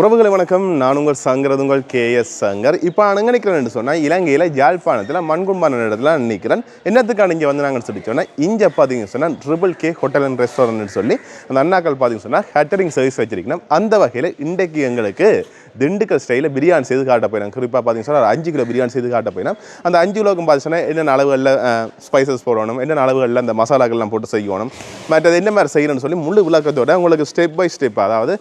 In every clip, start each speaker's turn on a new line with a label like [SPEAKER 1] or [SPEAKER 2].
[SPEAKER 1] உறவுகளை வணக்கம். நான் உங்கள் சங்கரது உங்கள் கே எஸ் சங்கர். இப்போ நான் எங்கே நிற்கிறேன்னு சொன்னால் இலங்கையில் யாழ்ப்பாணத்தில் மண்கும்பான இடத்துல நிற்கிறேன் என்னத்துக்கான இங்கே வந்து நாங்கள் சொல்லி சொன்னால் இங்கே பார்த்தீங்கன்னு சொன்னால் ட்ரிபிள் கே ஹோட்டல் அண்ட் ரெஸ்டாரண்ட்னு சொல்லி அந்த அண்ணாக்கள் பார்த்தீங்கன்னு சொன்னால் கேட்டரிங் சர்வீஸ் வச்சிருக்கணும். அந்த வகையில் இன்றைக்கு எங்களுக்கு திண்டுக்கல் ஸ்டைலில் பிரியாணி செய்து காட்ட போயிடும் குறிப்பாக பார்த்தீங்கன்னா சொன்னால் ஒரு அஞ்சு கிலோ பிரியாணி செய்து காட்ட போயிடும் அந்த அஞ்சு கிலோக்கும் பார்த்தீங்கன்னா என்னென்ன அளவுகளில் ஸ்பைசஸ் போடணும் என்னென்ன அளவுகளில் அந்த மசாலாக்கள்லாம் போட்டு செய்யணும் மற்றது என்ன மாதிரி செய்யணும்னு சொல்லி முழு விளக்கத்தோட உங்களுக்கு ஸ்டெப் பை ஸ்டெப் அதாவது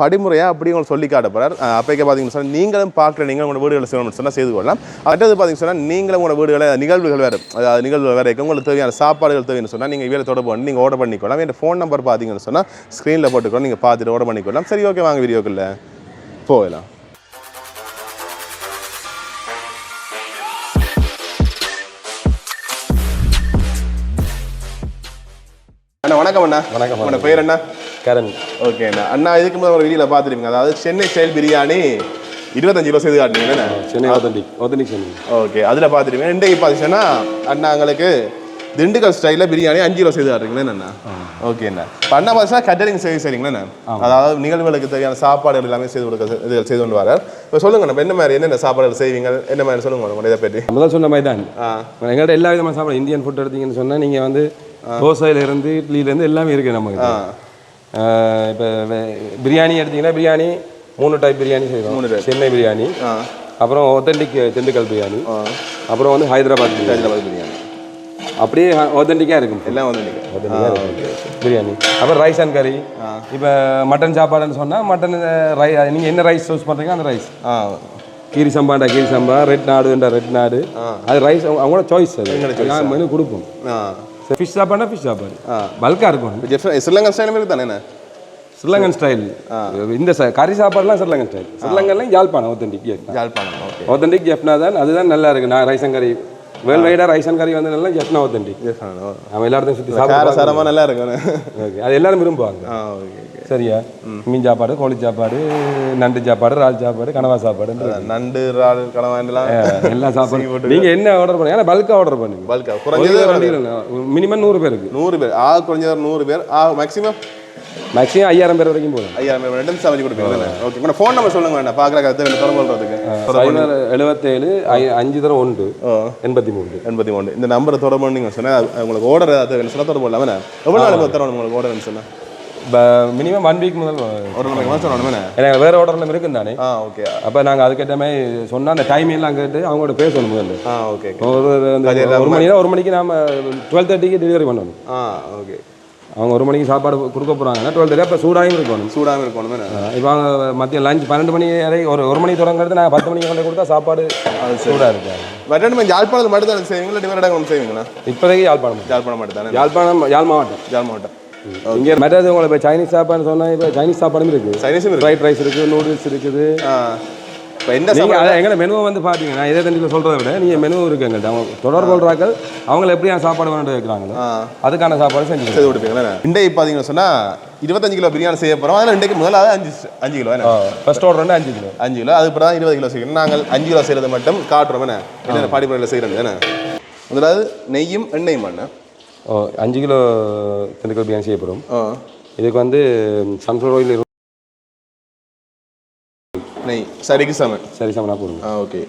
[SPEAKER 1] படிமுறையாக அப்படி உங்களுக்கு சொல்லி காட்ட போகிறார் அப்போக்கே பார்த்தீங்கன்னு சொன்னால் நீங்களும் பார்க்குற நீங்கள் உங்களோட வீடுகளை செய்யணும்னு சொன்னால் செய்து கொள்ளலாம். அடுத்தது பார்த்தீங்கன்னு சொன்னால் நீங்களும் உங்களோட வீடுகளை நிகழ்வுகள் வேறு அதாவது நிகழ்வுகள் வேறு உங்களுக்கு தேவையான சாப்பாடுகள் தேவைன்னு சொன்னால் நீங்கள் வேலை தொடர்பு பண்ணி நீங்கள் ஆர்டர் பண்ணிக்கொள்ளலாம். என் ஃபோன் நம்பர் பார்த்தீங்கன்னு சொன்னால் ஸ்க்ரீனில் போட்டுக்கணும் நீங்கள் பார்த்துட்டு ஆர்டர் பண்ணிக்கொள்ளலாம். சரி ஓகே வாங்க வீடியோக்குள்ள. போகலாம். அண்ணா வணக்கம் அண்ணா.
[SPEAKER 2] வணக்கம்.
[SPEAKER 1] உங்களோட பேர் என்ன?
[SPEAKER 2] கரண்.
[SPEAKER 1] ஓகே அண்ணா இதுக்கு முதல்ல ஒரு வீடியோவில் பார்த்துருப்பீங்க. அதாவது சென்னை ஸ்டைல் பிரியாணி இருபத்தஞ்சு கிலோ செய்து காட்டுனீங்க
[SPEAKER 2] Chennai authentic authentic Chennai.
[SPEAKER 1] Okay அதில் பார்த்துருப்பீங்க. இன்றைக்கு பார்த்தீங்கன்னா அண்ணா எங்களுக்கு திண்டுக்கல் ஸ்டைலில் பிரியாணி அஞ்சு கிலோ செய்து காட்டுறீங்களா அண்ணா ஓகே அண்ணா. இப்போ அண்ணா பார்த்தீங்கன்னா கேட்டரிங் சர்வீஸ் சரிங்களா அதாவது நிகழ்வுகளுக்கு தேவையான சாப்பாடுகள் எல்லாமே செய்து கொடுக்க இது செய்து கொண்டு வரார். இப்போ சொல்லுங்க நம்ம என்ன மாதிரி என்னென்ன சாப்பாடுகள் செய்வீங்க என்ன மாதிரி சொல்லுங்க உங்களோட இதை பற்றி.
[SPEAKER 2] முதல் சொன்ன மாதிரி தான் எங்கள்கிட்ட எல்லா விதமான சாப்பாடு இந்தியன் ஃபுட் எடுத்தீங்கன்னு சொன்னால் நீங்கள் வந்து தோசையில இருந்து இட்லியில இருந்து எல்லாமே இருக்குது நமக்கு இப்போ பிரியாணி எடுத்தீங்கன்னா பிரியாணி மூணு டைப் பிரியாணி செய்வோம்.
[SPEAKER 1] மூணு type.
[SPEAKER 2] சென்னை பிரியாணி அப்புறம் ஒத்தன்டிக் திண்டுக்கல் பிரியாணி அப்புறம் வந்து ஹைதராபாத் பிரியாணி.
[SPEAKER 1] ஹைதராபாத் பிரியாணி.
[SPEAKER 2] அப்படியே ஒத்தன்டிக்காக இருக்கும்.
[SPEAKER 1] எல்லாம்
[SPEAKER 2] ஒத்தன்டிக்காக இருக்கும். பிரியாணி. அப்புறம் ரைஸ் அண்ட் கறி இப்போ மட்டன் சாப்பாடுன்னு சொன்னால் மட்டன் ரை நீங்கள் என்ன ரைஸ் சூஸ் பண்ணுறீங்க அந்த ரைஸ் கீரி சம்பாண்டா கீரி சம்பா ரெட் நாடுன்ற ரெட் நாடு. அது ரைஸ் அவங்களோட சாய்ஸ் அது. மெனு கொடுப்போம் ஃபிஷ் சாப்பாடுனா ஃபிஷ் சாப்பாடு. பல்காக இருக்கும்.
[SPEAKER 1] இப்போ ஜெஃப் ஸ்ரீலங்கா ஸ்டைலும் இருக்குது தானே
[SPEAKER 2] ஸ்ரீலங்கன் ஸ்டைல் இந்த கறி சாப்பாடுலாம் Sri Lankan style ஸ்ரீலங்கன்லாம் Yazhpanam authentic
[SPEAKER 1] Yazhpanam okay
[SPEAKER 2] authentic Jaffna தான் அதுதான் நல்லா இருக்கு. நான் கறி வேர்ல்டு வைடாக அண்ட் கறி வந்து நல்லா ஜெஃப்னா ஒத்தன்டிக் அவன் எல்லா இடத்தையும் சுற்றி சாப்பிட
[SPEAKER 1] சாரமாக நல்லா இருக்கும்
[SPEAKER 2] ஓகே அது எல்லாரும் விரும்புவாங்க. சரியா? மீன் சாப்பாடு கோழி சாப்பாடு நண்டு சாப்பாடு இறால் சாப்பாடு கனவா சாப்பாடு
[SPEAKER 1] நண்டு இறால் கலவாண்டெல்லாம்
[SPEAKER 2] எல்லா சாப்பாடு. நீங்க என்ன ஆர்டர் பண்ணுங்க? ஏன்னா பல்கா ஆர்டர் பண்ணுங்க.
[SPEAKER 1] பல்கா குறைஞ்சது
[SPEAKER 2] மினிமம் நூறு பேருக்கு
[SPEAKER 1] நூறு பேர். ஆ குறைஞ்சது நூறு பேர். ஆ மேக்ஸிமம்
[SPEAKER 2] மேக்ஸிமம் ஐயாயிரம் பேர் வரைக்கும் போதும்.
[SPEAKER 1] ஐயாயிரம் பேர் ரெண்டு சமைச்சு கொடுப்பீங்க ஓகே உங்களோட ஃபோன் நம்பர் சொல்லுங்க வேண்டாம் பார்க்குற கருத்து ரெண்டு தொடர்பு கொள்றதுக்கு.
[SPEAKER 2] சைபர் எழுபத்தேழு அஞ்சு தரம் ஒன்று எண்பத்தி மூணு
[SPEAKER 1] எண்பத்தி மூணு இந்த நம்பரை தொடர்பு நீங்கள் சொன்னால் உங்களுக்கு ஆர்டர் ஏதாவது சொல்ல தொடர்பு இல்லாமல் எவ்வளோ நாள் தரணும் உங்களுக்கு ஆர்டர்னு சொன்னால்
[SPEAKER 2] மினிமம் ஒன் வீக் முதல்
[SPEAKER 1] ஒரு நாளைக்கு சொல்லணுமே
[SPEAKER 2] எனக்கு வேற ஆர்டர்ல இருக்கும் தானே?
[SPEAKER 1] ஆ ஓகே
[SPEAKER 2] அப்போ நாங்கள் அதுக்கேற்ற மாதிரி சொன்னால் அந்த டைம் எல்லாம் கேட்டு அவங்களோட பேசணும் முதல்ல.
[SPEAKER 1] ஆ ஓகே
[SPEAKER 2] ஒரு மணி ஒரு மணிக்கு நாம டுவெல் தேர்ட்டிக்கு டெலிவரி பண்ணணும்.
[SPEAKER 1] ஆ ஓகே
[SPEAKER 2] அவங்க ஒரு மணிக்கு சாப்பாடு கொடுக்க போகிறாங்கன்னா டுவெல் தேர்ட்டி அப்போ சூடாகவும் இருக்கணும்.
[SPEAKER 1] சூடாமல் இருக்கணுமே
[SPEAKER 2] இப்போ அவங்க மத்தியம் லஞ்ச் பன்னெண்டு மணி வரை ஒரு ஒரு மணிக்கு தொடங்குறது நான் பத்து மணிக்கு கொண்டு கொடுத்தா சாப்பாடு சூடாக இருக்கு.
[SPEAKER 1] மட்டன் யாழ்ப்பாணத்தில் மட்டும் தான் செய்வீங்களா டிஃபரெண்ட் இடங்கள் செய்வீங்களா?
[SPEAKER 2] இப்போதைக்கு யாழ்ப்பாணம்
[SPEAKER 1] யாழ்ப்பாணம் மட்டும் தானே
[SPEAKER 2] யாழ்ப்பாணம் யாழ் மாவட்டம்.
[SPEAKER 1] யாழ் மாவட்டம்.
[SPEAKER 2] இங்கே மற்றது உங்களுக்கு இப்போ சைனீஸ் சாப்பாடுன்னு சொன்னால் இப்போ சைனீஸ் சாப்பாடும் இருக்குது
[SPEAKER 1] சைனீஸும் இருக்கு.
[SPEAKER 2] ஃப்ரைட் ரைஸ் இருக்குது நூடுல்ஸ் இருக்குது. நீங்கள் அதை எங்களை மெனுவை வந்து பார்த்தீங்க நான் இதே தண்டியில் சொல்கிறத விட நீங்கள் மெனு இருக்கு எங்கள்கிட்ட அவங்க தொடர்பு கொள்றாக்கள் அவங்கள எப்படி சாப்பாடு வேணும் வைக்கிறாங்களோ
[SPEAKER 1] ஆ.
[SPEAKER 2] அதுக்கான சாப்பாடு செஞ்சு
[SPEAKER 1] செய்து கொடுப்பீங்களா இன்றைக்கு பார்த்தீங்கன்னு சொன்னால் இருபத்தஞ்சு கிலோ பிரியாணி செய்ய போகிறோம் அதில் இன்றைக்கு முதலாவது அஞ்சு அஞ்சு கிலோ என்ன?
[SPEAKER 2] ஃபர்ஸ்ட் ஆர்டர் வந்து அஞ்சு கிலோ.
[SPEAKER 1] அஞ்சு கிலோ. அது தான் இருபது கிலோ செய்யணும். நாங்கள் அஞ்சு கிலோ செய்கிறது மட்டும் காட்டுறோம் என்ன? என்னென்ன பாடிப்படையில் செய்கிறது என்ன? முதலாவது நெய்யும் எண்ணெயும் பண்ண
[SPEAKER 2] ஓ அஞ்சு கிலோ திண்டுக்கல் பிரியாணி செய்யப்படும்.
[SPEAKER 1] ஆ.
[SPEAKER 2] இதுக்கு வந்து சன்ஃப்ளவர் ஆயில்
[SPEAKER 1] சரிக்கு சமன்
[SPEAKER 2] சரி சமனா போடுங்க.
[SPEAKER 1] ஆ ஓகே.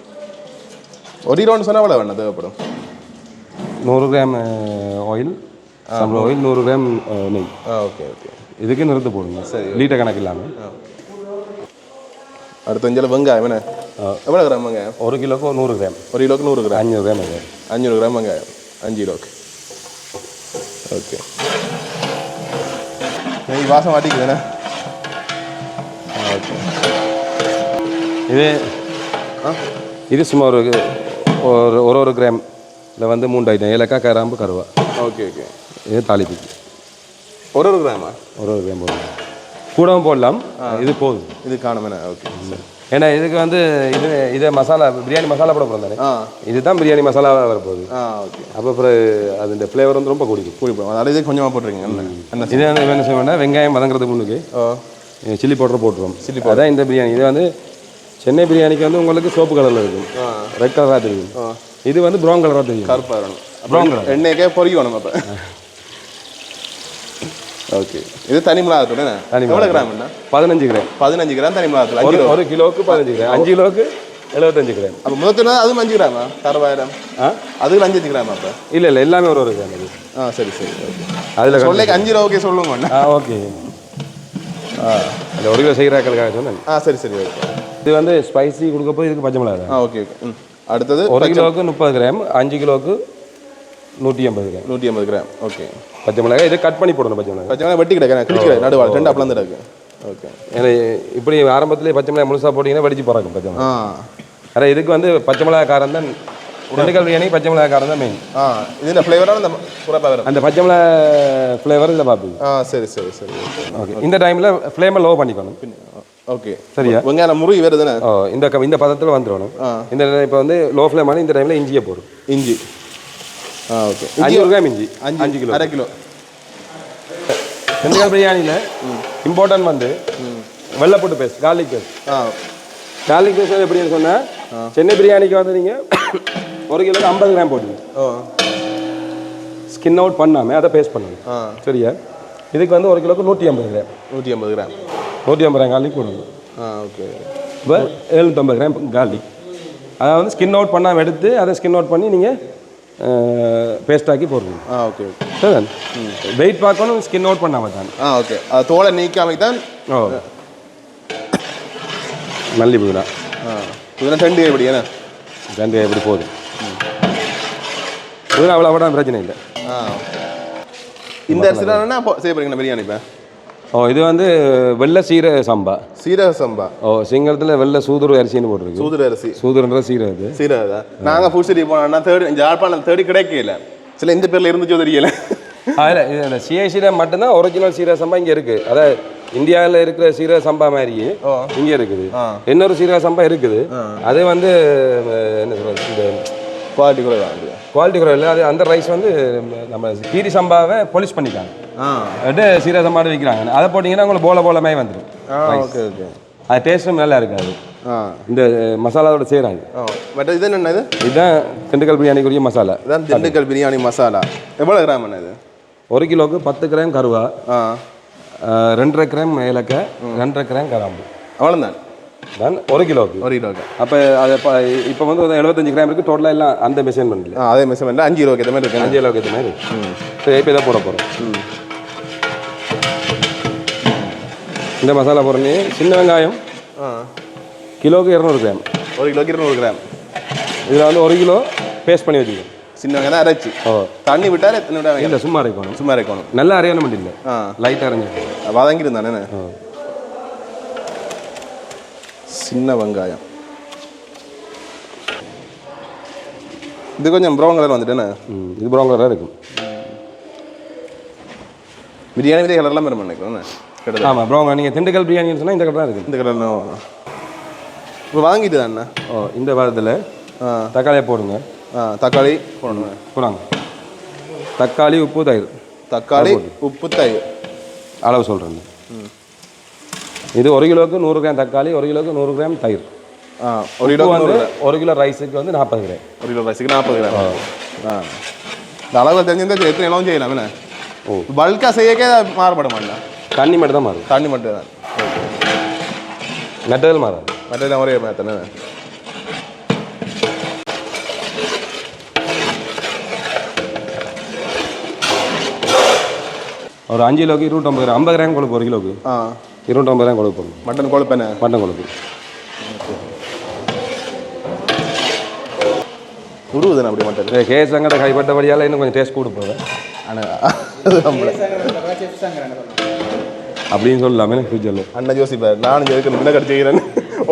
[SPEAKER 1] ஒரு கிலோன்னு சொன்னால் எவ்வளோ வேணும்? தேவைப்படும்.
[SPEAKER 2] நூறு கிராம் ஆயில் சன்ஃப்ளவர் ஆயில் நூறு கிராம் நெய்.
[SPEAKER 1] ஆ ஓகே ஓகே.
[SPEAKER 2] இதுக்கு நிறுத்து போடுங்க.
[SPEAKER 1] சரி.
[SPEAKER 2] லீட்டர் கணக்கு இல்லாமல்
[SPEAKER 1] அடுத்த அஞ்சில் வெங்காயம் என்ன? எவ்வளோ கிராம் வெங்காயம்?
[SPEAKER 2] ஒரு கிலோக்கு நூறு கிராம்.
[SPEAKER 1] ஒரு கிலோக்கு நூறு கிராம்?
[SPEAKER 2] அஞ்சூறு கிராம் அது
[SPEAKER 1] அஞ்சூறு கிராம் வெங்காயம். அஞ்சு கிலோக்கு. ஓகே. நெய் வாசம் வாட்டிக்குதுண்ணே ஓகே.
[SPEAKER 2] இது
[SPEAKER 1] ஆ?
[SPEAKER 2] இது சும்மா ஒரு ஒரு ஒரு ஒரு கிராம். இதில் வந்து மூன்று ஐட்டம். ஏலக்காய் கராம்பு கருவா.
[SPEAKER 1] Okay okay.
[SPEAKER 2] இது தாளிப்புக்கு
[SPEAKER 1] ஒரு ஒரு கிராமா?
[SPEAKER 2] ஒரு ஒரு கிராம் போடலாம் கூடவும் போடலாம். இது போதும்.
[SPEAKER 1] இது காணுமே ஓகே
[SPEAKER 2] ஏன்னா இதுக்கு வந்து இது இதை மசாலா பிரியாணி மசாலா போட போகிறோம் தானே? இதுதான் பிரியாணி மசாலா வரப்போகுது.
[SPEAKER 1] ஆ ஓகே.
[SPEAKER 2] அப்போ அப்புறம் அதோட ஃப்ளேவர் வந்து ரொம்ப குடிக்கும்.
[SPEAKER 1] கூடி போகும். அதாவது இது கொஞ்சமாக போட்டுருங்க
[SPEAKER 2] இது என்ன செய்வோம்னா வெங்காயம் வதங்குறதுக்கு முன்னுக்கு
[SPEAKER 1] ஓ.
[SPEAKER 2] சில்லி பவுடர் போட்டுருவோம். Chilli powder. அதான் இந்த பிரியாணி. இது வந்து சென்னை பிரியாணிக்கு வந்து உங்களுக்கு சோப்பு கலரில் இருக்கும் ரெட் கலராக தெரியும். இது வந்து ப்ரௌன் கலராக தெரியும்.
[SPEAKER 1] கருப்பாக இருக்கணும்.
[SPEAKER 2] ப்ரௌன் கலர்
[SPEAKER 1] எண்ணெய்க்கே பொரிக்கணும் அப்போ. ஓகே இது தனி மிளகாத்தூள்
[SPEAKER 2] தனி?
[SPEAKER 1] எவ்வளோ கிராம் என்ன
[SPEAKER 2] பதினஞ்சு கிராம்.
[SPEAKER 1] பதினஞ்சு கிராம் தனி மிளகாத்தூள்
[SPEAKER 2] ஒரு ஒரு கிலோவுக்கு பதினஞ்சு கிராம். அஞ்சு கிலோவுக்கு? எழுபத்தஞ்சு கிராம்.
[SPEAKER 1] அப்போ முதல் அதுவும் அஞ்சு கிராமா? தரவாயிரம்.
[SPEAKER 2] ஆ?
[SPEAKER 1] அதுக்கு அஞ்சு அஞ்சு கிராம் அப்போ?
[SPEAKER 2] இல்லை இல்லை எல்லாமே ஒரு ஒரு கிராம் இது
[SPEAKER 1] ஆ சரி சரி ஓகே
[SPEAKER 2] அதில்
[SPEAKER 1] சொல்லேக்கு அஞ்சு ரூபா ஓகே சொல்லுங்க
[SPEAKER 2] ஆ ஓகே ஆ. அந்த ஒரு கிலோ செய்கிறாக்களுக்காக சொன்னேன்.
[SPEAKER 1] ஆ சரி சரி ஓகே
[SPEAKER 2] இது வந்து ஸ்பைசி கொடுக்க போய் இதுக்கு பச்சை மிளகா
[SPEAKER 1] ஆ ஓகே ஓகே அடுத்தது
[SPEAKER 2] ஒரு கிலோவுக்கு முப்பது கிராம் அஞ்சு கிலோவுக்கு நூற்றி ஐம்பது கிராம்.
[SPEAKER 1] நூற்றி ஐம்பது கிராம் ஓகே
[SPEAKER 2] பச்சை மிளகாய் இது கட் பண்ணி போடணும் பச்சை மிளகாய்.
[SPEAKER 1] பச்சை மிளகாய் வெட்டி கிடக்கு கிழிச்சு நடுவாள் ரெண்டு அப்பளம் இருக்கு? ஓகே
[SPEAKER 2] ஏன்னா இப்படி ஆரம்பத்திலே பச்சை மிளகாய் முழுசாக போட்டிங்கன்னா வெடிச்சு பிறக்கும் பச்சை மிளகாய்.
[SPEAKER 1] ஆ.
[SPEAKER 2] ஆனால் இதுக்கு வந்து பச்சை மிளகாய் காரம் தான் திண்டுக்கல் பிரியாணி பச்சை மிளகாய் காரம் தான் மெயின்
[SPEAKER 1] ஆ இதில் ஃப்ளேவரான இந்த புறப்பா வரும்
[SPEAKER 2] அந்த பச்சை மிளகாய் ஃப்ளேவர் இதில் பார்ப்பீங்க
[SPEAKER 1] ஆ சரி சரி சரி. ஓகே
[SPEAKER 2] இந்த டைமில் ஃப்ளேமை லோ பண்ணிக்கணும்.
[SPEAKER 1] ஓகே
[SPEAKER 2] சரியா?
[SPEAKER 1] வெங்காயம் முருகி வருதுண்ணே
[SPEAKER 2] ஓ இந்த இந்த பதத்தில் வந்துடணும். இந்த இப்போ வந்து லோ ஃப்ளேம் இந்த டைமில் இஞ்சியை போடும்.
[SPEAKER 1] இஞ்சி. ஆ ஓகே
[SPEAKER 2] அஞ்சூறு கிராம் இஞ்சி.
[SPEAKER 1] அஞ்சு
[SPEAKER 2] அஞ்சு கிலோ.
[SPEAKER 1] அரை கிலோ.
[SPEAKER 2] திண்டுக்கல் பிரியாணியில் இம்பார்ட்டன்ட் வந்து வெள்ளைப்பூட்டு பேஸ்ட் கார்லிக் பேஸ்ட்
[SPEAKER 1] ஆ.
[SPEAKER 2] கார்லிக் பேஸ்ட் எப்படின்னு சொன்னால் சென்னை பிரியாணிக்கு வந்து நீங்கள் ஒரு கிலோக்கு ஐம்பது கிராம் போட்டுங்க.
[SPEAKER 1] ஓ.
[SPEAKER 2] ஸ்கின் அவுட் பண்ணாமல் அதை பேஸ்ட் பண்ணணும்.
[SPEAKER 1] ஆ.
[SPEAKER 2] சரியா? இதுக்கு வந்து ஒரு கிலோக்கு நூற்றி ஐம்பது கிராம்.
[SPEAKER 1] நூற்றி ஐம்பது கிராம்.
[SPEAKER 2] நூற்றி ஐம்பது கிராம் கார்லிக் போடணும்
[SPEAKER 1] ஆ ஓகே
[SPEAKER 2] இப்போ எழுநூற்றம்பது கிராம் கார்லிக் அதை வந்து ஸ்கின் அவுட் பண்ணாமல் எடுத்து அதை ஸ்கின் அவுட் பண்ணி நீங்கள் பேஸ்டாக்கி போடுறீங்க
[SPEAKER 1] ஆ ஓகே ஓகே.
[SPEAKER 2] வெயிட் பார்க்கணும் ஸ்கின் அவுட் பண்ணாமல் தான்.
[SPEAKER 1] ஆ ஓகே. அது தோலை நீக்காம தான்
[SPEAKER 2] ஓ. மல்லி புதினா
[SPEAKER 1] ஆ. இதெல்லாம் ரெண்டு எப்படி என்ன?
[SPEAKER 2] ரெண்டு எப்படி போகுது? புதினா அவ்வளோ அவ்வளோ பிரச்சனை இல்லை.
[SPEAKER 1] இந்த அரிசியில் என்ன? செய்ய போறீங்க பிரியாணி இப்போ?
[SPEAKER 2] ஓ இது வந்து வெள்ளை சீரக சம்பா.
[SPEAKER 1] சீரக சம்பா.
[SPEAKER 2] ஓ சிங்களத்தில் வெள்ளை சூதுரு அரிசின்னு போட்டிருக்கு.
[SPEAKER 1] சூதுர அரிசி.
[SPEAKER 2] சூதுருன்ற சீரகம் இது
[SPEAKER 1] சீரக நாங்கள் ஃபுட் சிட்டி போனோம்னா தேடி ஜாழ்ப்பாணம் தேடி கிடைக்கல. சில இந்த பேர்ல இருந்துச்சோ தெரியல.
[SPEAKER 2] அதில் இது இந்த சிஐசியில் மட்டும்தான் ஒரிஜினல் சீரக சம்பா இங்கே இருக்குது அதாவது இந்தியாவில் இருக்கிற சீரக சம்பா மாதிரியே. இங்கே இருக்குது. இன்னொரு சீரக சம்பா இருக்குது. அது வந்து என்ன சொல்றது? இந்த
[SPEAKER 1] குவாலிட்டி குறைவாக
[SPEAKER 2] குவாலிட்டி குறைவு இல்லை. அது அந்த ரைஸ் வந்து நம்ம கீரி சம்பாவை பொலிஷ் பண்ணிக்காங்க
[SPEAKER 1] ஆ.
[SPEAKER 2] அது சீரக சம்பாடு விற்கிறாங்க அதை போட்டிங்கன்னா உங்களுக்கு போல போலமே வந்துடும்.
[SPEAKER 1] ஆ ஓகே ஓகே
[SPEAKER 2] அது டேஸ்ட்டும் நல்லா இருக்காது.
[SPEAKER 1] ஆ.
[SPEAKER 2] இந்த மசாலாவோட செய்கிறாங்க
[SPEAKER 1] பட் இது என்ன இது?
[SPEAKER 2] இதுதான் திண்டுக்கல் பிரியாணிக்குரிய மசாலா.
[SPEAKER 1] இதான் திண்டுக்கல் பிரியாணி மசாலா. எவ்வளோ கிராம் என்ன இது?
[SPEAKER 2] ஒரு கிலோவுக்கு பத்து கிராம் கருவா ரெண்டரை கிராம் ஏலக்காய் ரெண்டரை கிராம் கராம்பு.
[SPEAKER 1] அவ்வளோதான்
[SPEAKER 2] தான் ஒரு கிலோவுக்கு
[SPEAKER 1] ஒரு கிலோக்கு
[SPEAKER 2] அப்போ அது இப்போ வந்து ஒரு எழுபத்தஞ்சு கிராம் இருக்குது டோட்டலாக எல்லாம் அந்த மெஷர்மெண்ட்டில்
[SPEAKER 1] ஆ அதே மெஷர்மெண்ட் அஞ்சு கிலோக்கு ஏற்ற மாதிரி இருக்கு.
[SPEAKER 2] அஞ்சு கிலோவுக்கு ஏற்ற மாதிரி. சரி இப்போ இதை போட போகிறோம் இந்த மசாலா போடுறனே. சின்ன வெங்காயம்.
[SPEAKER 1] ஆ.
[SPEAKER 2] கிலோவுக்கு இரநூறு கிராம்
[SPEAKER 1] ஒரு கிலோக்கு இருநூறு கிராம்
[SPEAKER 2] இதில் வந்து ஒரு கிலோ பேஸ்ட் பண்ணி வச்சுக்கோங்க
[SPEAKER 1] சின்ன வெங்காயம் தான் அரைச்சி.
[SPEAKER 2] ஓ.
[SPEAKER 1] தண்ணி விட்டால் எத்தனை விட
[SPEAKER 2] இல்லை சும்மா அரைக்கணும்.
[SPEAKER 1] சும்மா அரைக்கணும்.
[SPEAKER 2] நல்லா அரையணும் இல்லை.
[SPEAKER 1] ஆ.
[SPEAKER 2] லைட்டாக அரைஞ்சி
[SPEAKER 1] வதங்கிருந்தானே?
[SPEAKER 2] ஓ.
[SPEAKER 1] சின்ன வெங்காயம். இது கொஞ்சம் ப்ரௌன் கலர் வந்துட்டேனே?
[SPEAKER 2] ம் இது ப்ரௌன் கலராக இருக்கும்.
[SPEAKER 1] பிரியாணி இதே கலர்லாம் பெரும் நினைக்கிறேன்
[SPEAKER 2] ஆமாம் ப்ரௌன் நீங்கள் திண்டுக்கல் பிரியாணின்னு சொன்னால் இந்த கலர் தான் இருக்கும்.
[SPEAKER 1] இந்த கலர்லாம் இப்போ வாங்கிட்டு தானே?
[SPEAKER 2] ஓ இந்த வாரத்தில் தக்காளியை போடுங்க.
[SPEAKER 1] ஆ தக்காளி போடணும்.
[SPEAKER 2] போடாங்க தக்காளி உப்பு தயிர்.
[SPEAKER 1] தக்காளி உப்பு தயிர்.
[SPEAKER 2] அளவு சொல்கிறேன் இது ஒரு கிலோவுக்கு நூறு கிராம் தக்காளி ஒரு கிலோவுக்கு நூறு கிராம் தயிர்.
[SPEAKER 1] ஒரு கிலோ
[SPEAKER 2] வந்து ஒரு கிலோ ரைஸுக்கு வந்து நாற்பது கிராம்.
[SPEAKER 1] ஒரு கிலோ ரைஸுக்கு நாற்பது கிராம். ஆ. இந்த அளவு தெரிஞ்சிருந்தா எத்தனை இளவும் செய்யலாம் என்ன?
[SPEAKER 2] ஓ.
[SPEAKER 1] பல்காக செய்யக்கே மாறுபட மாட்டேன்
[SPEAKER 2] தண்ணி மட்டும் தான் மாறும்.
[SPEAKER 1] தண்ணி மட்டும் தான்.
[SPEAKER 2] மெட்டல் மாறாது.
[SPEAKER 1] மற்றெல்லாம் ஒரே மாதிரி
[SPEAKER 2] ஒரு அஞ்சு கிலோக்கு இருபத்தொம்பது கிராம் ஐம்பது கிராம் கொழுப்பு ஒரு கிலோக்கு.
[SPEAKER 1] ஆ.
[SPEAKER 2] இருபத்தொம்பது கிராம் கொழுப்பு
[SPEAKER 1] மட்டன் கொழுப்பேனே?
[SPEAKER 2] மட்டன் கொழுப்பு.
[SPEAKER 1] உருவுதானே அப்படி மட்டன்?
[SPEAKER 2] கேஸ் சங்கட கைப்பட்டபடியால் இன்னும் கொஞ்சம் டேஸ்ட் கூட போகுது
[SPEAKER 1] ஆனால் அது நம்மள.
[SPEAKER 2] அப்படின்னு சொல்லலாமே ஃபியூச்சரில்
[SPEAKER 1] அண்ணன் யோசிப்பார் நானும் எதுக்கு முன்ன கடிச்சு செய்கிறேன்னு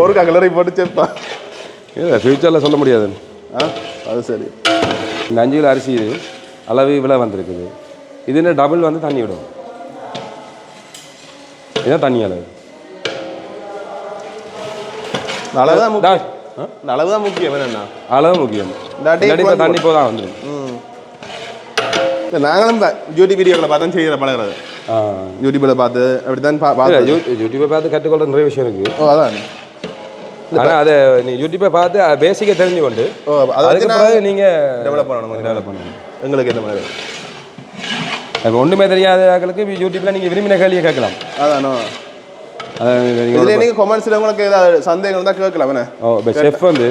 [SPEAKER 1] ஒரு கலரை போட்டு சேர்ப்பான்
[SPEAKER 2] இல்லை ஃபியூச்சரில் சொல்ல முடியாது.
[SPEAKER 1] ஆ அது சரி.
[SPEAKER 2] இந்த அஞ்சு கிலோ அரிசி அளவு விலை வந்திருக்குது. இதுன்னு டபுள் வந்து தண்ணி விடும். இதுதான் தண்ணி அளவு.
[SPEAKER 1] அளவு தான் முக்கியம். அளவு தான் முக்கியம். என்னண்ணா
[SPEAKER 2] அளவு முக்கியம். இப்போ வந்துடும்
[SPEAKER 1] நாங்களும் யூடியூப் வீடியோக்களை பார்த்து செய்கிற பழகிறது. யூடியூப்பில் பார்த்து அப்படி தான் பார்த்து.
[SPEAKER 2] யூடியூப்பை பார்த்து கற்றுக்கொள்ள நிறைய விஷயம் இருக்குது
[SPEAKER 1] ஓ அதான்.
[SPEAKER 2] ஆனால் அதை நீ யூடியூப்பை பார்த்து பேசிக்கை தெரிஞ்சு கொண்டு
[SPEAKER 1] ஓ அதை
[SPEAKER 2] அதுக்கு நீங்கள்
[SPEAKER 1] டெவலப் பண்ணணும்
[SPEAKER 2] டெவலப் பண்ணணும்.
[SPEAKER 1] எங்களுக்கு இந்த மாதிரி.
[SPEAKER 2] இப்போ ஒன்றுமே தெரியாத ஆட்களுக்கு யூடியூப்பில் நீங்கள் விரும்பின கேள்வியை கேட்கலாம்.
[SPEAKER 1] அதானோ? இதுல நீங்க கொமெண்ட்ஸ்ல உங்களுக்கு ஏதாவது சந்தேகம் இருந்தா கேட்கலாம் என்ன?
[SPEAKER 2] ஓ இப்போ செஃப் வந்து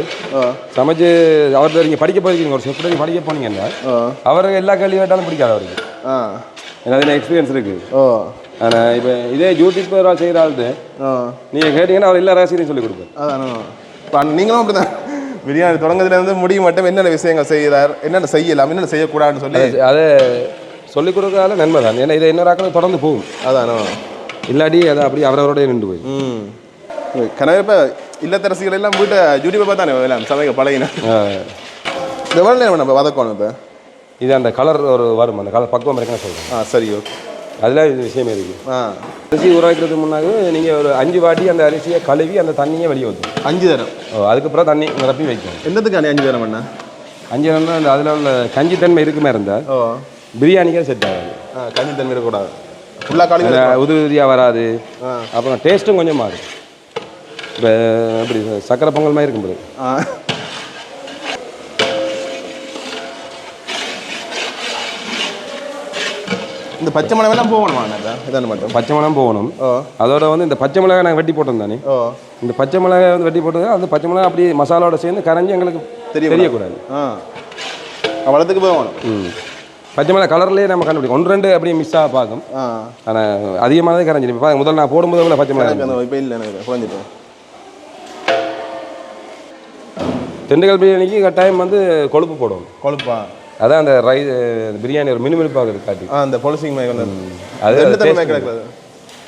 [SPEAKER 2] சமைச்சு அவர்கிட்ட நீங்கள் படிக்க போயிருக்கீங்க ஒரு செஃப்ட நீங்கள் படிக்க போனீங்கன்னா அவருக்கு எல்லா கேள்வி கேட்டாலும் பிடிக்காது அவருக்கு.
[SPEAKER 1] ஆ.
[SPEAKER 2] அதில் எக்ஸ்பீரியன்ஸ் இருக்குது
[SPEAKER 1] ஓ.
[SPEAKER 2] ஆனால் இப்போ இதே யூடியூப் செய்கிற
[SPEAKER 1] ஓ
[SPEAKER 2] நீங்கள் கேட்டிங்கன்னா அவர் எல்லா ரகசியம் சொல்லி கொடுப்பார்.
[SPEAKER 1] அதானோ? இப்போ நீங்களும் அப்படிதான். பிரியாணி தொடங்குறதுல இருந்து முடிய மட்டும் என்னென்ன விஷயங்கள் செய்கிறார் என்னென்ன செய்யலாம் என்னென்ன செய்யக்கூடாதுன்னு சொல்லி
[SPEAKER 2] அதை சொல்லிக் கொடுக்கறதால நன்மை தான். ஏன்னா இதை இன்னொரு ஆக்கள் தொடர்ந்து போகும்.
[SPEAKER 1] அதானோ
[SPEAKER 2] இல்லாட்டி அதை அப்படி அவரவரோடய நின்று போய்
[SPEAKER 1] ம். கனவே இப்போ இல்லத்தரசிகள் எல்லாம் வீட்டை யூடியூப்பை பார்த்தானே எல்லாம் சமைக்க பழகின. இந்த நேரம் நம்ம வதக்கணும் இப்போ?
[SPEAKER 2] இது அந்த கலர் ஒரு வரும். அந்த கலர் பக்குவம் இருக்குன்னு சொல்கிறேன்
[SPEAKER 1] ஆ சரி ஓகே.
[SPEAKER 2] அதில் இது விஷயமே இருக்குது
[SPEAKER 1] ஆ.
[SPEAKER 2] அரிசி ஊற வைக்கிறதுக்கு முன்னாடி நீங்கள் ஒரு அஞ்சு வாட்டி அந்த அரிசியை கழுவி அந்த தண்ணியை வெளியே ஊற்றணும்
[SPEAKER 1] அஞ்சு தரம்.
[SPEAKER 2] ஓ அதுக்கப்புறம் தண்ணி நிரப்பி வைக்கணும்.
[SPEAKER 1] என்னத்துக்காண்டி அஞ்சு தரம் பண்ண
[SPEAKER 2] அஞ்சு வந்து அந்த அதில் உள்ள கஞ்சித்தன்மை இருக்குமே இருந்தால்
[SPEAKER 1] ஓ.
[SPEAKER 2] பிரியாணிக்கே செட் ஆகாது.
[SPEAKER 1] கஞ்சி தன்மை இருக்கக்கூடாது. ஃபுல்லாக காலி
[SPEAKER 2] அந்த உதிரி உதிரியாக வராது. அப்புறம் டேஸ்ட்டும் கொஞ்சம் மாறும். இப்போ எப்படி சக்கரை பொங்கல் மாதிரி இருக்கும் பிறகு
[SPEAKER 1] ஆ. இந்த பச்சை மிளகாய் எல்லாம் போகணுமா இதான மட்டும்.
[SPEAKER 2] பச்சை மிளகாய் போகணும். அதோட வந்து இந்த பச்சை மிளகாய் நாங்கள் வெட்டி போட்டோம் தானே. இந்த பச்சை மிளகாய் வந்து வெட்டி போட்டது அந்த பச்சை மிளகாய் அப்படியே மசாலாவோட சேர்ந்து கரைஞ்சி எங்களுக்கு
[SPEAKER 1] தெரியக்கூடாது.
[SPEAKER 2] தெரியக்கூடாது.
[SPEAKER 1] ஆ. அவ்வளோத்துக்கு போகணும்.
[SPEAKER 2] ம். பச்சை மிளகாய் கலர்லேயே நம்ம கண்டுபிடிக்கும் ஒன்று ரெண்டு அப்படியே மிஸ் ஆக பார்க்கும். ஆனால் அதிகமானதே கரைஞ்சிடும் இப்போ முதல்ல நான் போடும்போது கூட பச்சை
[SPEAKER 1] அந்த இப்போ இல்லை எனக்கு குறைஞ்சிட்டோம்
[SPEAKER 2] திண்டுக்கல் பிரியாணிக்கு கட்டாயம் வந்து கொழுப்பு போடுவோம்.
[SPEAKER 1] கொழுப்பா?
[SPEAKER 2] அதான் அந்த ரை பிரியாணி ஒரு மினுமினுப்பாக காட்டி.
[SPEAKER 1] அந்த பொலிசிங்
[SPEAKER 2] அது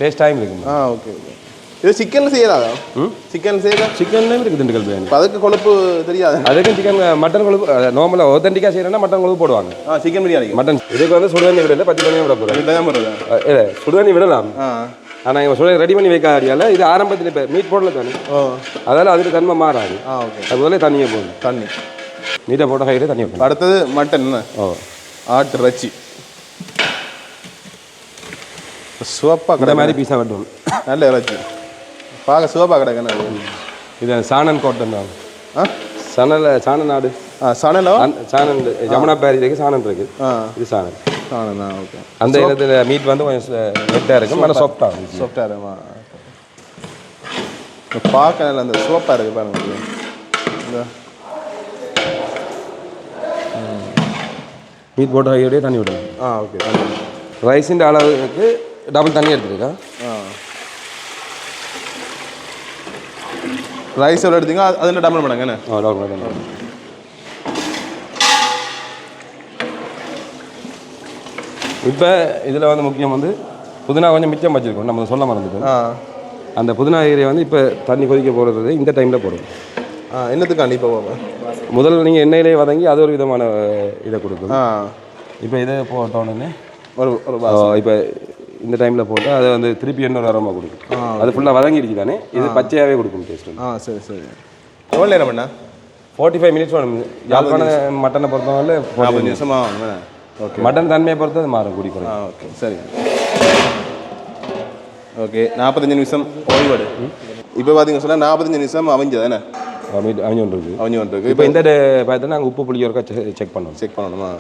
[SPEAKER 2] டேஸ்ட் டைம் இருக்குங்க
[SPEAKER 1] ஆ ஓகே ஓகே. இது சிக்கன் செய்யலாதா
[SPEAKER 2] ம்
[SPEAKER 1] சிக்கன் செய்யலாம்
[SPEAKER 2] சிக்கன்லேயும் இருக்குது திண்டுக்கல் பிரியாணி
[SPEAKER 1] அதுக்கு கொழுப்பு தெரியாது
[SPEAKER 2] அதுக்கும் சிக்கன் மட்டன் கொழுப்பு நார்மலாக ஒத்தன்டிக்காக செய்யறேன்னா மட்டன் கொழுப்பு போடுவாங்க
[SPEAKER 1] ஆ சிக்கன் பிரியாணிக்கு
[SPEAKER 2] மட்டன் இதுக்கு வந்து சுடுதண்ணி விடல பச்சை தண்ணியும் விட போகிறேன் இல்லை சுடுதண்ணி விடலாம்
[SPEAKER 1] ஆ
[SPEAKER 2] ஆனால் இவன் சுட ரெடி பண்ணி வைக்க ஆடியால இது ஆரம்பத்தில் இப்போ மீட் போடல தானே
[SPEAKER 1] ஓ
[SPEAKER 2] அதால் அதுக்கு தன்மை மாறாது
[SPEAKER 1] ஆ ஓகே
[SPEAKER 2] அது முதல்ல தண்ணியை போடணும்
[SPEAKER 1] தண்ணி
[SPEAKER 2] நீட்டாக போட்ட கையில் தண்ணி வைக்கணும்
[SPEAKER 1] அடுத்தது மட்டன்
[SPEAKER 2] ஓ
[SPEAKER 1] ஆட்டு இறைச்சி சிவப்பாக கிடக்கு
[SPEAKER 2] மாதிரி பீஸாக வெட்டணும்
[SPEAKER 1] நல்ல இறைச்சி பார்க்க சிவப்பாக கிடக்குண்ணா
[SPEAKER 2] இது சாணன் கோட்டன் தான்.
[SPEAKER 1] ஆ?
[SPEAKER 2] சணல் சாண நாடு.
[SPEAKER 1] ஆ சனலோ
[SPEAKER 2] அந்த சாணன் ஜமுனா பேரி இருக்கு சாணன் இருக்கு. இது சாணன்
[SPEAKER 1] சாணனா ஓகே.
[SPEAKER 2] அந்த இடத்துல மீட் வந்து கொஞ்சம் வெட்டாக இருக்கும். ஆனால் சாஃப்டாக இருக்கும்.
[SPEAKER 1] சாஃப்டாக இருக்குமா? பார்க்க நல்ல அந்த சிவப்பாக இருக்குது பாருங்க. இந்த.
[SPEAKER 2] மீட் போட்ட தண்ணி விடணும்.
[SPEAKER 1] ஆ ஓகே.
[SPEAKER 2] ரைஸிൻ്റെ அளவுக்கு டபுள் தண்ணி எடுத்துருக்கா
[SPEAKER 1] ஆ. ரைஸ் எவ்வளோ எடுத்தீங்க? அது- அதில் டபுள் மடங்கு என்ன?
[SPEAKER 2] டபுள் தண்ணி இப்போ இதில் வந்து முக்கியம் வந்து புதினா கொஞ்சம் மிச்சம் வச்சிருக்கோம் நம்ம சொல்ல மறந்துட்டோம்.
[SPEAKER 1] ஆ.
[SPEAKER 2] அந்த புதினா ஏரியா வந்து இப்போ தண்ணி கொதிக்க போடுறது இந்த டைமில் போடும்
[SPEAKER 1] ஆ என்னத்துக்காண்டி இப்போ
[SPEAKER 2] முதல்ல நீங்கள் எண்ணெயிலே வதங்கி அது ஒரு விதமான இதை கொடுக்கும்.
[SPEAKER 1] ஆ.
[SPEAKER 2] இப்போ இதை போட்டோன்னே
[SPEAKER 1] ஒரு
[SPEAKER 2] இப்போ இந்த டைமில் போட்டு அதை வந்து திருப்பி இன்னொரு அரோமா கொடுக்கும். அது ஃபுல்லாக வதங்கிடுச்சு தானே இது பச்சையாகவே கொடுக்கும் டேஸ்ட்
[SPEAKER 1] ஆ சரி சரி. எவ்வளோ நேரம் பண்ணா
[SPEAKER 2] ஃபார்ட்டி ஃபைவ் மினிட்ஸ் வேணும் யாழ்ப்பாண மட்டனை பொறுத்தவரை
[SPEAKER 1] நாற்பது நிமிஷமாக ஓகே.
[SPEAKER 2] மட்டன் தன்மையை பொறுத்து அது மாறும் குடி
[SPEAKER 1] ஆ ஓகே. சரி. ஓகே நாற்பத்தஞ்சு நிமிஷம் ஓய்வடு. இப்போ பார்த்தீங்க சொன்னால் நாற்பத்தஞ்சு நிமிஷம் அவிஞ்சதானே
[SPEAKER 2] மீட் அவிஞ்சு இருக்கு
[SPEAKER 1] அவிஞ்சு வந்துருக்கு
[SPEAKER 2] இப்போ இந்த பார்த்தோன்னா நாங்கள் உப்பு புளி ஒருக்கா செக் பண்ணோம்
[SPEAKER 1] செக் பண்ணணுமா?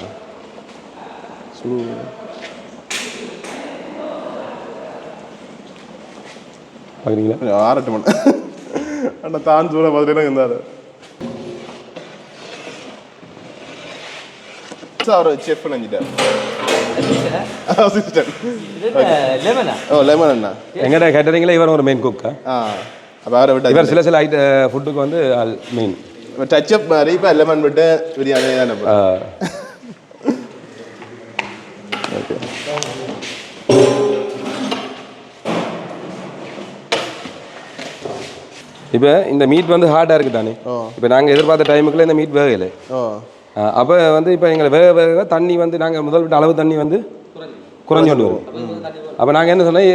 [SPEAKER 2] பார்க்குறீங்களா
[SPEAKER 1] ஆறட்டு மணி அண்ணா தான் சூட பார்த்துட்டு இருந்தார். அவர் செஃப் நினைச்சிட்டார் அசிஸ்டன்ட்
[SPEAKER 3] லெமனா
[SPEAKER 1] ஓ லெமன் அண்ணா.
[SPEAKER 2] எங்கள்கிட்ட கேட்டரிங்கில் இவர் ஒரு மெயின் குக்கா
[SPEAKER 1] ஆ அப்போ அவரை விட்டு
[SPEAKER 2] இவர் சில சில ஐட்ட ஃபுட்டுக்கு வந்து மெயின்
[SPEAKER 1] இப்போ டச்சப் மாதிரி இப்போ லெமன் விட்டு பிரியாணி தானே ஓகே
[SPEAKER 2] இப்போ இந்த மீட் வந்து ஹார்டாக இருக்குது தானே? இப்போ நாங்கள் எதிர்பார்த்த டைமுக்குள்ள இந்த மீட் வேகலை. அப்போ வந்து இப்போ எங்களை வேக வேக தண்ணி வந்து நாங்கள் முதல் விட்ட அளவு தண்ணி வந்து குறைஞ்சு கொண்டு வரும். அப்போ நாங்கள் என்ன சொன்னோம்?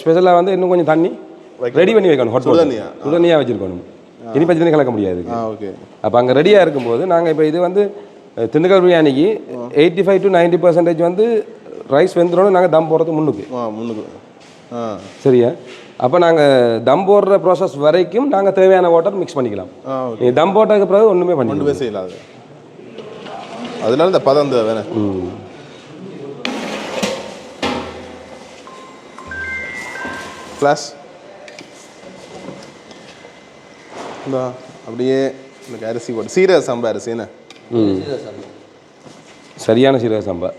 [SPEAKER 2] ஸ்பெஷலாக வந்து இன்னும் கொஞ்சம் தண்ணி ரெடி பண்ணி வைக்கணும் ஹொட்? சுடுதண்ணியாக வச்சுருக்கணும். இனி பச்சை தண்ணி கலக்க முடியாது அப்போ அங்கே ரெடியாக இருக்கும்போது நாங்கள் இப்போ இது வந்து திண்டுக்கல் பிரியாணிக்கு eighty five to ninety percentage வந்து ரைஸ் வெந்துடணும் நாங்கள் தம் போடுறது முன்னுக்கு.
[SPEAKER 1] முன்னுக்கு.
[SPEAKER 2] சரியா? அப்போ நாங்கள் தம் போடுற ப்ராசஸ் வரைக்கும் நாங்கள் தேவையான வாட்டர் மிக்ஸ் பண்ணிக்கலாம். நீங்கள் தம் போட்டதுக்கு பிறகு ஒன்றுமே பண்ணி
[SPEAKER 1] ஒன்றுமே செய்யலாம் அதனால இந்த பதம் இந்த
[SPEAKER 2] வேணும்
[SPEAKER 1] கிளாஸ் இந்த அப்படியே எனக்கு அரிசி போட்டு சீரக சம்பா அரிசி என்ன?
[SPEAKER 2] சரியான சீரக சம்பா.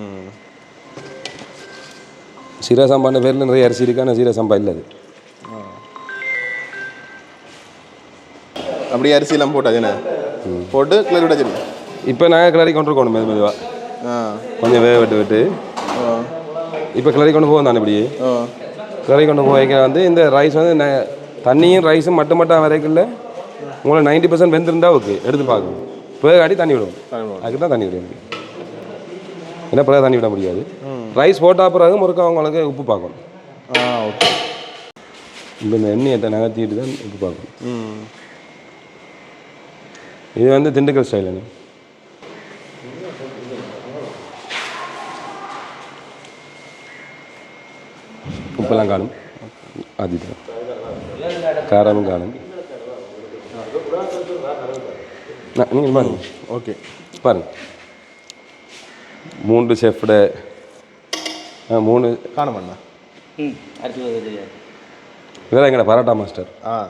[SPEAKER 1] ம்.
[SPEAKER 2] சீரக சம்பான்ற பேரில் நிறைய அரிசி இருக்கு ஆனால் சீரக சம்பா இல்லை அது.
[SPEAKER 1] அப்படியே அரிசியெல்லாம் போட்டாச்சு என்ன? போட்டு கிளறி விட சரி.
[SPEAKER 2] இப்போ நாங்கள் கிளறி கொண்டு இருக்கணும் மெது மெதுவாக கொஞ்சம் வேக விட்டு விட்டு. இப்போ கிளறி கொண்டு போவோம் தானே இப்படி?
[SPEAKER 1] ஓ
[SPEAKER 2] கிளறி கொண்டு போய்க்க வந்து இந்த ரைஸ் வந்து தண்ணியும் ரைஸும் மட்டும் மட்டும் வரைக்குள்ள உங்களை நைன்டி பர்சன்ட் வெந்திருந்தா ஓகே எடுத்து பார்க்கணும். பிறகு அடி தண்ணி விடும் அதுக்கு தான் தண்ணி விட முடியும் ஏன்னா பிறகு தண்ணி விட முடியாது. ரைஸ் போட்டா பிறகு முறுக்க அவங்களுக்கு உப்பு பார்க்கணும்.
[SPEAKER 1] ஆ ஓகே.
[SPEAKER 2] இப்போ இந்த எண்ணெயை நகர்த்திட்டு தான் உப்பு பார்க்கணும்.
[SPEAKER 1] ம்.
[SPEAKER 2] இது வந்து திண்டுக்கல் ஸ்டைல் உப்பெல்லாம் காணும். அதுதான் காரமும் காணும். நீங்கள் பாருங்க.
[SPEAKER 1] ஓகே.
[SPEAKER 2] பாருங்க. மூன்று செஃப்ட மூணு.
[SPEAKER 1] காணமாண்ணா.
[SPEAKER 3] ம் தெரியாது
[SPEAKER 2] இதெல்லாம் எங்கட? பரோட்டா மாஸ்டர்.
[SPEAKER 1] ஆ.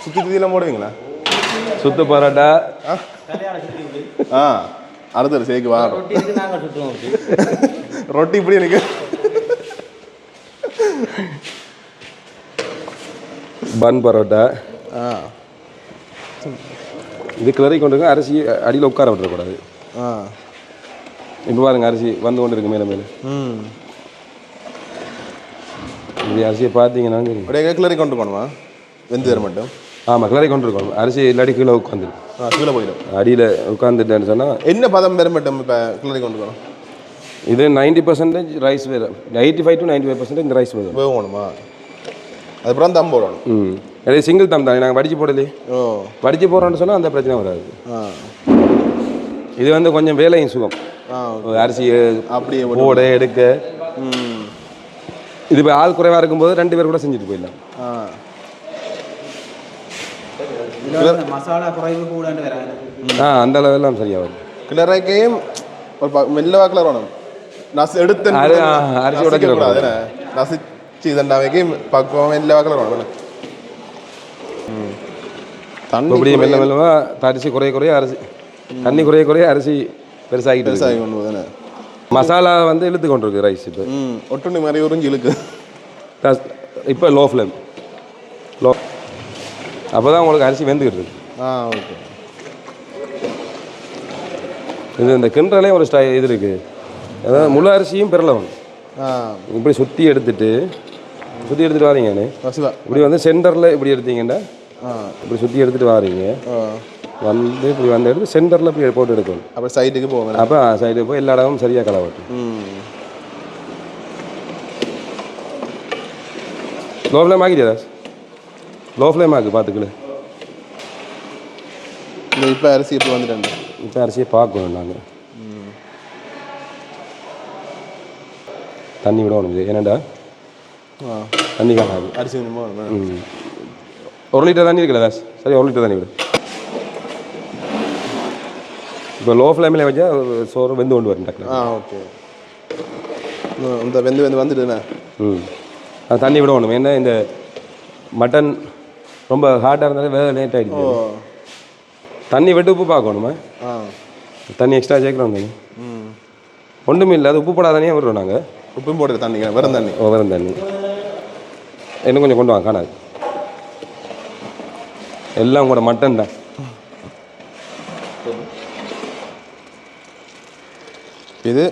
[SPEAKER 1] சுற்றி சுற்றிலாம் போடுவீங்களா?
[SPEAKER 2] சுத்த பரோட்டா.
[SPEAKER 1] ஆ. அடுத்தது சேர்க்கு வா.
[SPEAKER 3] ரொட்டி
[SPEAKER 1] இப்படி எனக்கு
[SPEAKER 2] பன் பரோட்டா.
[SPEAKER 1] ஆ.
[SPEAKER 2] இது கிளறி கொண்டு அரிசி அடியில் உட்கார விட்டுறக்கூடாது.
[SPEAKER 1] ஆ.
[SPEAKER 2] இப்போ பாருங்க அரிசி வந்து கொண்டு இருக்கு மேலே மேலே.
[SPEAKER 1] ம்.
[SPEAKER 2] இப்படி அரிசியை பார்த்தீங்கன்னா
[SPEAKER 1] அப்படியே கிளறி கொண்டு போகணுமா? வெந்து தர மட்டும்.
[SPEAKER 2] ஆமாம் கிளறி கொண்டு இருக்கணும். அரிசி இல்லாட்டி கீழே உட்காந்துருக்கு
[SPEAKER 1] ஆ கீழே போயிடும்.
[SPEAKER 2] அடியில் உட்காந்துட்டேன்னு சொன்னால்
[SPEAKER 1] என்ன பதம் பெற மட்டும் இப்போ கிளறி கொண்டு போகணும்?
[SPEAKER 2] இது நைன்டி பர்சன்டேஜ் ரைஸ் வேறு. Eighty five to ninety five percentage இந்த ரைஸ் வரும்
[SPEAKER 1] வேகணுமா? அதுக்கப்புறம் தம் போடணும்.
[SPEAKER 2] ம். அது சிங்கிள் தம் தான் நாங்கள் வடிச்சு போடலையே.
[SPEAKER 1] ஓ.
[SPEAKER 2] வடிச்சு போடுறோன்னு சொன்னால் அந்த பிரச்சனை வராது. இது வந்து கொஞ்சம் வேலையும் சுகம்.
[SPEAKER 1] ஆ
[SPEAKER 2] அரிசி
[SPEAKER 1] அப்படியே
[SPEAKER 2] போட எடுக்க.
[SPEAKER 1] ம்.
[SPEAKER 2] இது இப்போ ஆள் குறைவாக இருக்கும்போது ரெண்டு பேர் கூட செஞ்சுட்டு போயிடலாம்.
[SPEAKER 4] மசாலா குறைவு
[SPEAKER 2] ஆ அந்த அளவெல்லாம் சரியாக வரும்
[SPEAKER 1] கிளறைக்கையும் ஒரு மெல்லவா கிளறணும் நசு எடுத்து
[SPEAKER 2] அரிசி உடைச்சிடக்கூடாது.
[SPEAKER 1] நசிச்சு இதண்டாவைக்கும் பக்குவம் மெல்லவா கிளறணும் என்ன? ம். தண்ணி
[SPEAKER 2] மெல்ல மெல்லமாக அரிசி குறைய குறைய அரிசி. தண்ணி குறைய குறைய அரிசி பெருசாகிட்டு.
[SPEAKER 1] பெருசாகி கொண்டு போகுதுன்னு
[SPEAKER 2] மசாலா வந்து இழுத்து கொண்டு இருக்கு ரைஸ் இப்போ
[SPEAKER 1] ஒட்டுண்ணி மாதிரி உறிஞ்சி இழுக்கு.
[SPEAKER 2] இப்போ லோ ஃப்ளேம் லோ அப்போ தான் உங்களுக்கு அரிசி வெந்துக்கிட்டு இருக்கு.
[SPEAKER 1] ஆ ஓகே
[SPEAKER 2] இது இந்த கிண்டலே ஒரு ஸ்டை இது இருக்குது அதாவது முழு அரிசியும் பெறலாம்
[SPEAKER 1] ஆ.
[SPEAKER 2] இப்படி சுற்றி எடுத்துட்டு சுற்றி எடுத்துட்டு வாரீங்கண்ணே இப்படி வந்து சென்டரில் இப்படி எடுத்தீங்கன்னா இப்படி சுற்றி எடுத்துட்டு வாரீங்க. வந்து இப்படி வந்து எடுத்து சென்டரில் இப்படி போட்டு எடுக்கணும்.
[SPEAKER 1] அப்புறம் சைட்டுக்கு போவேன்
[SPEAKER 2] அப்போ சைடு போய் எல்லா இடமும் சரியாக கலவட்டும்
[SPEAKER 1] ம்.
[SPEAKER 2] லோ ஃப்ளேம் ஆகிட்டியா லோ ஃப்ளேம் ஆகு பார்த்துக்கல
[SPEAKER 1] இப்போ அரிசி இப்போ வந்துட்டேன்?
[SPEAKER 2] இப்போ அரிசியை பார்க்கணும் நாங்கள் தண்ணி விடணும் இது ஏன்னாடா
[SPEAKER 1] ஆ.
[SPEAKER 2] தண்ணி காணாது
[SPEAKER 1] அரிசி போகணும்.
[SPEAKER 2] ஒரு லிட்டர் தண்ணி இருக்குல்ல தாஸ்? சரி ஒரு லிட்டர் தண்ணி விடு. இப்போ லோ ஃப்ளேமில் வச்சா சோறு வெந்து கொண்டு வரும் டக்குனு.
[SPEAKER 1] ஆ ஓகே. இந்த வெந்து வெந்து வந்துட்டுண்ணே
[SPEAKER 2] ம். அது தண்ணி விடணும். ஏன்னா இந்த மட்டன் ரொம்ப ஹாட்டாக இருந்தாலும் வேக லேட்
[SPEAKER 1] ஓ.
[SPEAKER 2] ஆகிடுச்சு தண்ணி விட்டு உப்பு பார்க்கணுமா?
[SPEAKER 1] ஆ.
[SPEAKER 2] தண்ணி எக்ஸ்ட்ரா சேர்க்குறோம் தண்ணி.
[SPEAKER 1] ம்.
[SPEAKER 2] ஒன்றுமே இல்லை அது உப்பு போடாத தண்ணியாக விடுறோம் நாங்கள்
[SPEAKER 1] உப்பும் போடுற தண்ணி வெறும் தண்ணி.
[SPEAKER 2] வெறும் தண்ணி. இன்னும் கொஞ்சம் கொண்டு வாங்க காணாது. எல்லாம் கூட மட்டன் தான்.
[SPEAKER 1] இது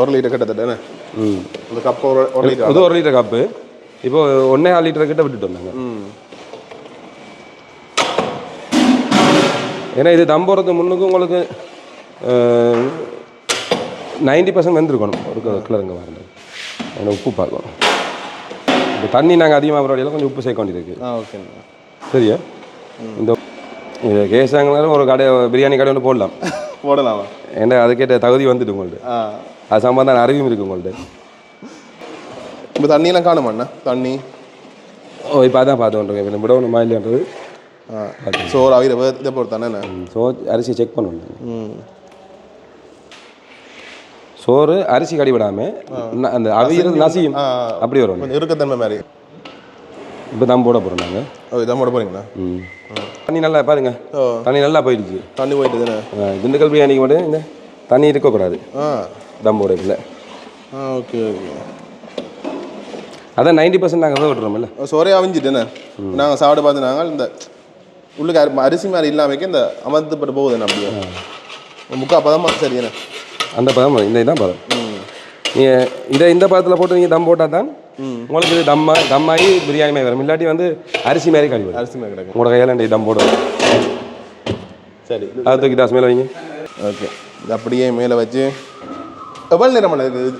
[SPEAKER 1] ஒரு லிட்டர் கிட்டத்தட்ட என்ன?
[SPEAKER 2] ம்.
[SPEAKER 1] இந்த கப் ஒரு ஒரு லிட்டர்
[SPEAKER 2] இது ஒரு லிட்டர் கப்பு இப்போ ஒன்றே கால் லிட்டர் கிட்ட விட்டுட்டு வந்தாங்க ஏன்னா இது தம் போகிறதுக்கு முன்னுக்கு உங்களுக்கு நைன்டி பர்சன்ட் வெந்திருக்கணும். ஒரு கிளறுங்க வரணும் அதில் உப்பு பார்க்கணும். இப்போ தண்ணி நாங்கள் அதிகமாக வரையில கொஞ்சம் உப்பு சேர்க்க வேண்டியது
[SPEAKER 1] ஓகேண்ணா
[SPEAKER 2] சரியா? இந்த இது கேசாங்களாலும் ஒரு கடை பிரியாணி கடை ஒன்று போடலாம்.
[SPEAKER 1] போடலாமா?
[SPEAKER 2] ஏன்னா அதுக்கேற்ற தகுதி வந்துட்டு உங்கள்ட்ட.
[SPEAKER 1] ஆ.
[SPEAKER 2] அது சம்பந்தம் அறிவும் இருக்கு உங்கள்ட்ட.
[SPEAKER 1] இப்போ தண்ணியெல்லாம் காணுமாண்ணா தண்ணி.
[SPEAKER 2] ஓ இப்போ அதான் பார்த்து கொண்டிருக்கேன். இப்போ விடணுமா இல்லைன்றது
[SPEAKER 1] ஆ. சோறு அவிர இதை பொறுத்து தானே
[SPEAKER 2] ஸோ அரிசியை செக் பண்ணணும்.
[SPEAKER 1] ம்.
[SPEAKER 2] சோறு அரிசி கடி விடாம ந- அந்த அவியறது நசியும். அப்படி வரும்.
[SPEAKER 1] கொஞ்சம் இறுக்கத்தன்மை மாதிரி.
[SPEAKER 2] இப்போ தான் போட போகிறோம் நாங்கள்
[SPEAKER 1] ஓ இதான் போட போறீங்களா?
[SPEAKER 2] ம். தண்ணி நல்லா பாருங்க.
[SPEAKER 1] ஓ.
[SPEAKER 2] தண்ணி நல்லா போயிடுச்சு.
[SPEAKER 1] தண்ணி போயிட்டு தானே?
[SPEAKER 2] திண்டுக்கல் பிரியாணிக்கு மட்டும் இந்த தண்ணி இருக்கக்கூடாது
[SPEAKER 1] ஆ.
[SPEAKER 2] தம் போடல
[SPEAKER 1] ஆ ஓகே ஓகே.
[SPEAKER 2] அதான் நைன்டி பர்சன்ட் நாங்கள் விட்டுறோம்ல.
[SPEAKER 1] சோறே அவிஞ்சிட்டுண்ணே நாங்கள் சாப்பிட பார்த்து நாங்கள் இந்த உள்ளுக்கு அரி- அரிசி மாதிரி இல்லாமக்கே இந்த அமர்த்தப்பட்டு போகுதுண்ணே அப்படியே? முக்கா பதமா சரிண்ணே
[SPEAKER 2] அந்த பதம் இந்த இதான் பதம். நீங்கள் இந்த இந்த பதத்தில் போட்டு நீங்கள் தம் போட்டால் தான் உங்களுக்கு இது தம்மா தம்மாகி பிரியாணி மாதிரி வரும். இல்லாட்டி வந்து அரிசி மாதிரி வரும்.
[SPEAKER 1] அரிசி மாதிரி கிடக்கு.
[SPEAKER 2] உங்களோட கையால் தம் போடுவோம்.
[SPEAKER 1] சரி.
[SPEAKER 2] அதை தூக்கி தாஸ் மேலே வைங்க.
[SPEAKER 1] ஓகே. இது அப்படியே மேலே வச்சு எவ்வளோ நேரம் இது?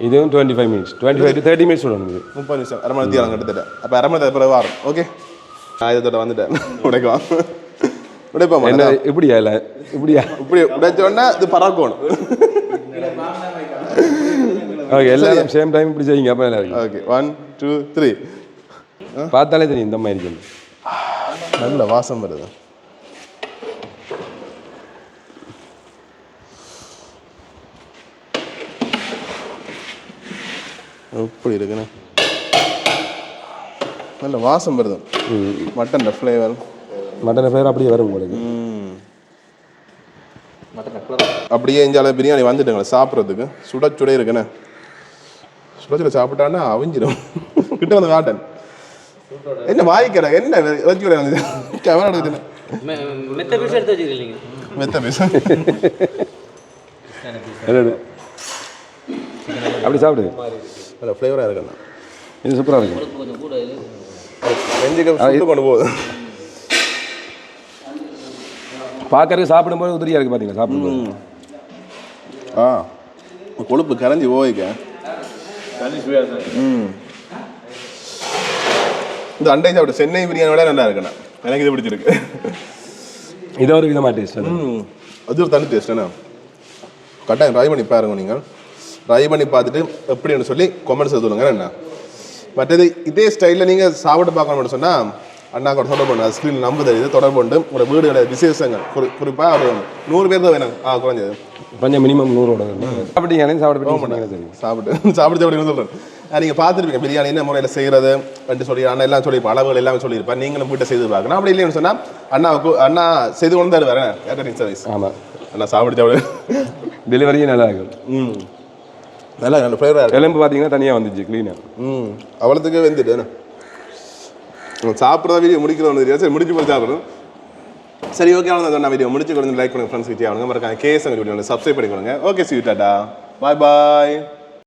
[SPEAKER 2] இதுவும் twenty five minutes twenty five to thirty minutes விடணும் இது.
[SPEAKER 1] முப்பது நிமிஷம். அரை மணி நேரம் கிட்டத்தட்ட அப்போ அரை மணி பிறகு வரும். ஓகே? நான் இதோட வந்துட்டேன். உடைக்கலாம் உடைப்போம்?
[SPEAKER 2] என்ன இப்படியா இல்லை? இப்படியா?
[SPEAKER 1] இப்படி உடைச்சோன்னா இது பறக்கணும்.
[SPEAKER 2] ஓகே எல்லாரும் சேம் டைம் இப்படி செய்யுங்க அப்போ நல்லா இருக்கும்.
[SPEAKER 1] ஓகே ஒன் டூ த்ரீ
[SPEAKER 2] பார்த்தாலே தெரியும் இந்த மாதிரி இருக்கும்
[SPEAKER 1] நல்ல வாசம் வருது. எப்படி இருக்குண்ணே நல்ல வாசம் வருது. மட்டன் ஃப்ளேவர்
[SPEAKER 2] மட்டன் பேர் அப்படியே வரும் உங்களுக்கு.
[SPEAKER 1] அப்படியே இஞ்சால பிரியாணி வந்துட்டுங்களே சாப்பிட்றதுக்கு. சுட சுட இருக்குண்ணே சுட சுட சாப்பிட்டான்னா அவிஞ்சிடும் கிட்ட வந்து காட்டன். என்ன வாய்க்கிற என்ன வச்சு வந்து கேமரா எடுக்குதுண்ணே
[SPEAKER 3] மெத்த பீஸ் எடுத்து
[SPEAKER 1] மெத்த
[SPEAKER 2] அப்படி சாப்பிடு.
[SPEAKER 1] நல்ல ஃப்ளேவராக இருக்குண்ணா
[SPEAKER 2] இது சூப்பராக
[SPEAKER 1] சுட்டு கொண்டு போகுது
[SPEAKER 2] பார்க்கறதுக்கு சாப்பிடும்போது உதிரியா இருக்கு பார்த்தீங்களா சாப்பிடும்போது.
[SPEAKER 1] ஆ. கொழுப்பு கரைஞ்சி போய்க்க இந்த அண்டை சாப்பிட்ட சென்னை பிரியாணி விட நல்லா இருக்குண்ணா. எனக்கு இது பிடிச்சிருக்கு.
[SPEAKER 2] இது ஒரு விதமாக டேஸ்ட் அது.
[SPEAKER 1] ஒரு தனி டேஸ்ட் என்ன கட்டாயம் ட்ரை பண்ணி பாருங்க நீங்கள் ட்ரை பண்ணி பார்த்துட்டு எப்படின்னு சொல்லி கொமெண்ட்ஸ் சொல்லுங்க என்ன? மற்றது இதே ஸ்டைலில் நீங்கள் சாப்பிட்டு பார்க்கணும்னு சொன்னால் அண்ணா கூட தொடர்பு பண்ணு ஸ்க்ரீன் நம்ப தெரியுது தொடர்பு கொண்டு உங்களோட வீடுகளை விசேஷங்கள். குறி குறிப்பாக ஒரு நூறு பேர் தான் வேணும். ஆ குறைஞ்சது.
[SPEAKER 2] கொஞ்சம் மினிமம் நூறோட. சாப்பிட்டீங்க சாப்பிட்டு
[SPEAKER 1] சாப்பிட்டு சாப்பிட்டு அப்படின்னு சொல்கிறேன் நீங்கள் பார்த்துருப்பீங்க. பிரியாணி என்ன முறையில் செய்கிறது ரெண்டு சொல்லி அண்ணா எல்லாம் சொல்லியிருப்பேன் அளவுகள் எல்லாமே சொல்லியிருப்பேன் நீங்களும் வீட்டை செய்து பார்க்கணும். அப்படி இல்லைன்னு சொன்னால் அண்ணாவுக்கு அண்ணா செய்து கொண்டு தருவார் கேட்டரிங் சர்வீஸ்
[SPEAKER 2] ஆமாம்
[SPEAKER 1] அண்ணா சாப்பிட்டு சாப்பிடு
[SPEAKER 2] டெலிவரியும் நல்லா இருக்கும்.
[SPEAKER 1] ம். நல்லா நல்ல ஃப்ளேவராக இருக்கு.
[SPEAKER 2] எலும்பு பார்த்தீங்கன்னா தனியாக வந்துச்சு க்ளீனாக
[SPEAKER 1] ம். அவ்வளோத்துக்கு வெந்துட்டு சாப்பிட்றத வீடியோ முடிக்கிறோம். தெரியாது சரி முடிச்சு போய் சாப்பிடணும் சரி ஓகே அவ்வளோ நான் வீடியோ முடிச்சு கொடுத்து லைக் பண்ணுங்க ஃப்ரெண்ட்ஸ் கிட்டே அவங்க மறக்காங்க கேஸ் வீடியோ சப்ஸ்கிரைப் பண்ணிக்கொடுங்க okay C Tata. Bye bye